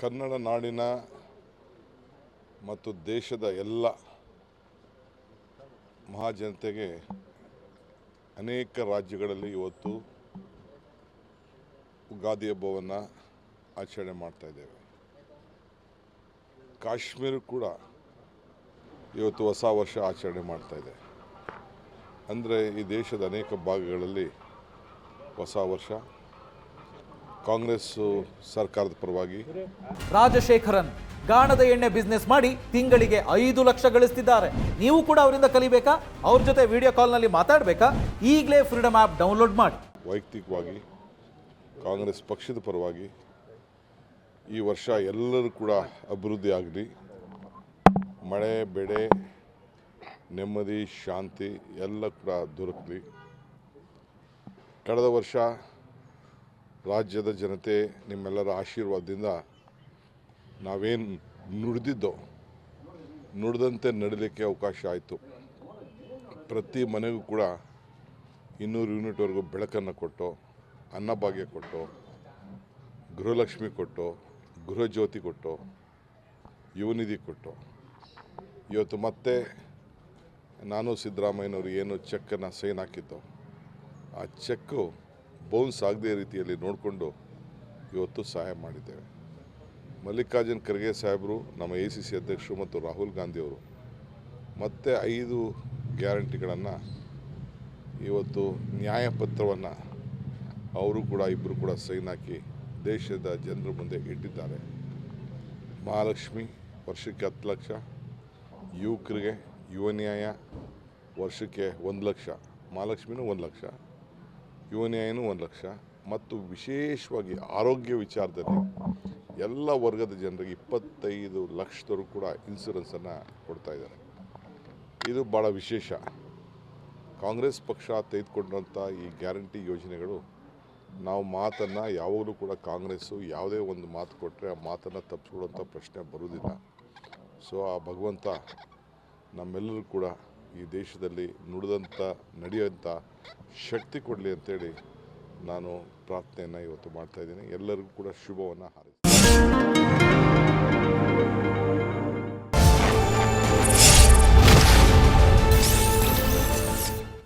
ಕನ್ನಡ ನಾಡಿನ ಮತ್ತು ದೇಶದ ಎಲ್ಲ ಮಹಾಜನತೆಗೆ ಅನೇಕ ರಾಜ್ಯಗಳಲ್ಲಿ ಇವತ್ತು ಉಗಾದಿ ಹಬ್ಬವನ್ನು ಆಚರಣೆ ಮಾಡ್ತಾ ಇದ್ದೇವೆ. ಕಾಶ್ಮೀರ ಕೂಡ ಇವತ್ತು ಹೊಸ ವರ್ಷ ಆಚರಣೆ ಮಾಡ್ತಾ ಇದೆ. ಅಂದರೆ ಈ ದೇಶದ ಅನೇಕ ಭಾಗಗಳಲ್ಲಿ ಹೊಸ ವರ್ಷ. ಕಾಂಗ್ರೆಸ್ಸು ಸರ್ಕಾರದ ಪರವಾಗಿ. ರಾಜಶೇಖರನ್ ಗಾಣದ ಎಣ್ಣೆ ಬಿಸ್ನೆಸ್ ಮಾಡಿ ತಿಂಗಳಿಗೆ ಐದು ಲಕ್ಷ ಗಳಿಸ್ತಿದ್ದಾರೆ. ನೀವು ಕೂಡ ಅವರಿಂದ ಕಲಿಬೇಕಾ? ಅವ್ರ ಜೊತೆ ವಿಡಿಯೋ ಕಾಲ್ನಲ್ಲಿ ಮಾತಾಡಬೇಕಾ? ಈಗಲೇ ಫ್ರೀಡಮ್ ಆ್ಯಪ್ ಡೌನ್ಲೋಡ್ ಮಾಡಿ. ವೈಯಕ್ತಿಕವಾಗಿ ಕಾಂಗ್ರೆಸ್ ಪಕ್ಷದ ಪರವಾಗಿ ಈ ವರ್ಷ ಎಲ್ಲರೂ ಕೂಡ ಅಭಿವೃದ್ಧಿ ಆಗಲಿ. ಮಳೆ ಬೆಳೆ ನೆಮ್ಮದಿ ಶಾಂತಿ ಎಲ್ಲ ಕೂಡ ದೊರಕಲಿ. ಕಳೆದ ವರ್ಷ ರಾಜ್ಯದ ಜನತೆ ನಿಮ್ಮೆಲ್ಲರ ಆಶೀರ್ವಾದದಿಂದ ನಾವೇನು ನುಡಿದಿದ್ದೋ, ನುಡಿದಂತೆ ನಡೀಲಿಕ್ಕೆ ಅವಕಾಶ ಆಯಿತು. ಪ್ರತಿ ಮನೆಗೂ ಕೂಡ ಇನ್ನೂರು ಯೂನಿಟ್ವರೆಗೂ ಬೆಳಕನ್ನು ಕೊಟ್ಟು, ಅನ್ನಭಾಗ್ಯ ಕೊಟ್ಟು, ಗೃಹಲಕ್ಷ್ಮಿ ಕೊಟ್ಟು, ಗೃಹಜ್ಯೋತಿ ಕೊಟ್ಟು, ಯುವನಿಧಿ ಕೊಟ್ಟು. ಇವತ್ತು ಮತ್ತೆ ನಾನು ಸಿದ್ದರಾಮಯ್ಯನವರು ಏನು ಚೆಕ್ಕನ್ನು ಸೈನ್ ಹಾಕಿದ್ದೋ, ಆ ಚೆಕ್ಕು ಬೌನ್ಸ್ ಆಗದೇ ರೀತಿಯಲ್ಲಿ ನೋಡಿಕೊಂಡು ಇವತ್ತು ಸಹಾಯ ಮಾಡಿದ್ದೇವೆ. ಮಲ್ಲಿಕಾರ್ಜುನ್ ಖರ್ಗೆ ಸಾಹೇಬರು, ನಮ್ಮ ಎ ಸಿ ಸಿ ಅಧ್ಯಕ್ಷರು ಮತ್ತು ರಾಹುಲ್ ಗಾಂಧಿಯವರು ಮತ್ತೆ ಐದು ಗ್ಯಾರಂಟಿಗಳನ್ನು ಇವತ್ತು ನ್ಯಾಯಪತ್ರವನ್ನು ಅವರು ಕೂಡ ಇಬ್ಬರು ಕೂಡ ಸೈನ್ ಹಾಕಿ ದೇಶದ ಜನರ ಮುಂದೆ ಇಟ್ಟಿದ್ದಾರೆ. ಮಹಾಲಕ್ಷ್ಮಿ ವರ್ಷಕ್ಕೆ ಹತ್ತು ಲಕ್ಷ, ಯುವಕರಿಗೆ ಯುವ ನ್ಯಾಯ ವರ್ಷಕ್ಕೆ ಒಂದು ಲಕ್ಷ, ಮಹಾಲಕ್ಷ್ಮಿನೂ ಒಂದು ಲಕ್ಷ. ಯುವ ನ್ಯಾಯನೂ ಒಂದು ಲಕ್ಷ. ಮತ್ತು ವಿಶೇಷವಾಗಿ ಆರೋಗ್ಯ ವಿಚಾರದಲ್ಲಿ ಎಲ್ಲ ವರ್ಗದ ಜನರಿಗೆ ಇಪ್ಪತ್ತೈದು ಲಕ್ಷದವರು ಕೂಡ ಇನ್ಸೂರೆನ್ಸನ್ನು ಕೊಡ್ತಾ ಇದ್ದಾರೆ. ಇದು ಭಾಳ ವಿಶೇಷ. ಕಾಂಗ್ರೆಸ್ ಪಕ್ಷ ತೆಗೆದುಕೊಂಡಂಥ ಈ ಗ್ಯಾರಂಟಿ ಯೋಜನೆಗಳು, ನಾವು ಮಾತನ್ನು ಯಾವಾಗಲೂ ಕೂಡ ಕಾಂಗ್ರೆಸ್ಸು ಯಾವುದೇ ಒಂದು ಮಾತು ಕೊಟ್ಟರೆ ಆ ಮಾತನ್ನು ತಪ್ಪಿಸ್ಕೊಡುವಂಥ ಪ್ರಶ್ನೆ ಬರುವುದಿಲ್ಲ. ಸೊ, ಆ ಭಗವಂತ ನಮ್ಮೆಲ್ಲರೂ ಕೂಡ ಈ ದೇಶದಲ್ಲಿ ನುಡಿದಂಥ, ನಡೆಯುವಂಥ ಶಕ್ತಿ ಕೊಡಲಿ ಅಂತೇಳಿ ನಾನು ಪ್ರಾರ್ಥನೆಯನ್ನು ಇವತ್ತು ಮಾಡ್ತಾಯಿದ್ದೀನಿ ಎಲ್ಲರಿಗೂ ಕೂಡ ಶುಭವನ್ನು ಹಾರೈಸ್ತೀನಿ.